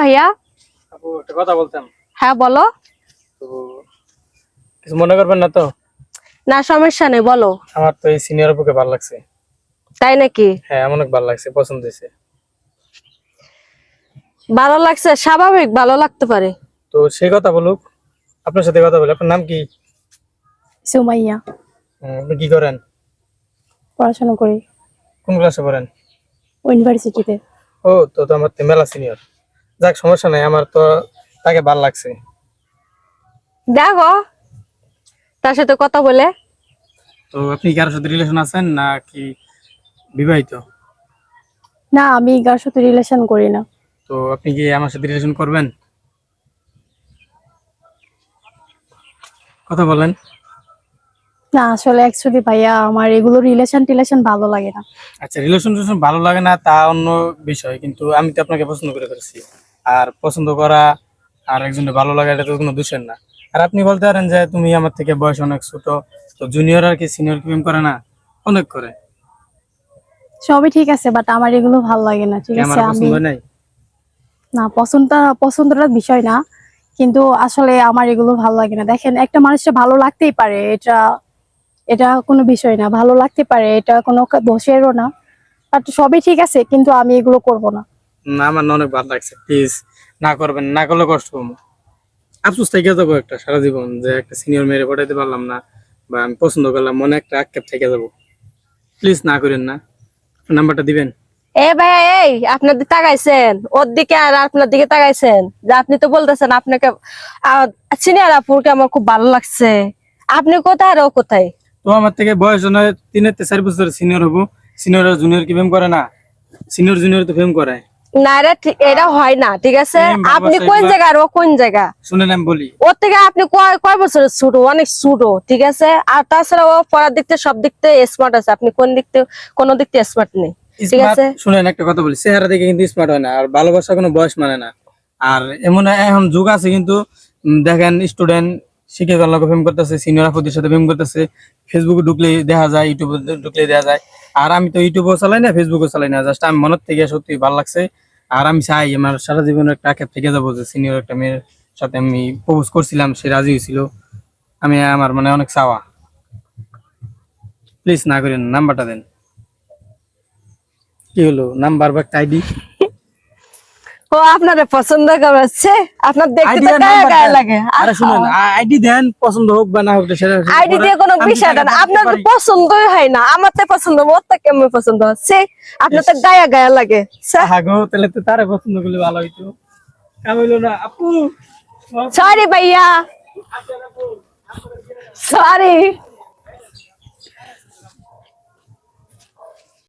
ভাইয়া আপু একটা কথা বলতাম হ্যাঁ বলো। তো কিছু মনে করবেন না তো? না সমস্যা নেই বলো। আমার তো এই সিনিয়র আপুকে ভালো লাগছে। তাই নাকি? হ্যাঁ অনেক ভালো লাগছে পছন্দ হয়েছে। ভালো লাগছে স্বাভাবিক ভালো লাগতে পারে। তো সেই কথা বলুক আপনার সাথে কথা বলি। আপনার নাম কি? সুমাইয়া। আপনি কি করেন? পড়াশোনা করি। কোন ক্লাসে পড়েন? ইউনিভার্সিটিতে ও তো তো আমার তো মেলা সিনিয়র যাক সমস্যা নাই আমার তো তাকে ভালো লাগছে। দেখো তার সাথে কথা বলে। তো আপনি কারোর সাথে রিলেশন আছেন না কি বিবাহিত? না আমি কার সাথে রিলেশন করি না। তো আপনি কি আমার সাথে রিলেশন করবেন? কথা বলেন। না আসলে অ্যাকচুয়ালি ভাইয়া আমার এগুলো রিলেশন টিলেশন ভালো লাগে না। আচ্ছা রিলেশন টিলেশন ভালো লাগে না তা অন্য বিষয় কিন্তু আমি তো আপনাকে পছন্দ করে ফেলছি আর পছন্দ করা আর একজনের ভালো লাগা এটা তো কোনো দোষের না। আর আপনি বলতে পারেন যে তুমি আমার থেকে বয়স অনেক ছোট তো জুনিয়র আর কি সিনিয়র প্রেম করে না? অনেক করে। সবই ঠিক আছে বাট আমার এগুলো ভালো লাগে না ঠিক আছে আমি না পছন্দটা পছন্দটার বিষয় না কিন্তু আসলে আমার এগুলো ভালো লাগে না। দেখেন একটা মানুষের ভালো লাগতেই পারে এটা এটা কোনো বিষয় না ভালো লাগতে পারে এটা কোনো দোষেরও না বাট সবই ঠিক আছে কিন্তু আমি এগুলো করব না। না আমার না অনেক ভালো লাগছে প্লিজ না করবেন না করলে কষ্ট পাবো আফসোস থেকে যাব একটা সারা জীবন যে একটা সিনিয়র মেরে পড়াইতে পারলাম না বা আমি পছন্দ করলাম মনে একটা আক্ষেপ থেকে যাব। প্লিজ না করেন না। নাম্বারটা দিবেন? এ ভাই এই আপনার দিকে তাকাইছেন ওর দিকে আর আপনার দিকে তাকাইছেন যে আপনি তো বলতেছেন আপনাকে সিনিয়র আপুরকে আমার খুব ভালো লাগছে। আপনি কোথায় আর ও কোথায়? তো আমার থেকে বয়স নয় তিনের চার বছর সিনিয়র হব। সিনিয়র আর জুনিয়র কি প্রেম করে না? সিনিয়র জুনিয়র তো প্রেম করে। না এটা এটা হয় না ঠিক আছে? আপনি কোন জায়গা আর ও কোন জায়গা? শুনেন আমি বলি। ওর থেকে আপনি কয় কয় বছরের ছোট? অনেক ছোট ঠিক আছে? আর তাছাড়া ও পড়ার দিক থেকে সব দিক থেকে স্মার্ট আছে। আপনি কোন দিক থেকে কোনো দিক থেকে স্মার্ট নেই ঠিক আছে? শুনেন একটা কথা বলি। চেহারা দেখে কিন্তু স্মার্ট হয় না আর ভালোবাসা কোনো বয়স মানে না। আর এমন এখন যুগ আছে কিন্তু দেখেন স্টুডেন্ট শিখে গেল প্রেম করতেছে সিনিয়র আপুদের সাথে প্রেম করতেছে। ফেসবুকে ঢুকলে দেখা যায় ইউটিউবে ঢুকলে দেখা যায়। আর আমি তো ইউটিউবও চালাই না ফেসবুকও চালাই না জাস্ট আমি মনের থেকে সত্যি ভালো লাগছে। আর আমি চাই আমার সারা জীবনের একটা আক্ষেপ থেকে যাব যে সিনিয়র একটা মেয়ের সাথে আমি প্রপোজ করছিলাম, সে রাজি হয়েছিল। আমি, আমার মানে অনেক চাওয়া। প্লিজ না করেন নাম্বারটা দেন। কি হলো? নাম্বার বা আইডি ও আপনারে পছন্দ করেছে। আপনার দেখতে তো গায়ে গায়ে লাগে। আরে শুনুন আইডি দেন পছন্দ হোক বা না হোক সেটা আইডি দিয়ে কোনো বিষয় না আপনার। পছন্দই হয় না। আমার তো পছন্দ ওর তো কেমন পছন্দ হচ্ছে? আপনার তো গায়ে গায়ে লাগে আহা গো তাহলে তো তারে পছন্দ করলে ভালো হইতো। কাম হইল না আপু সরি ভাইয়া। সরি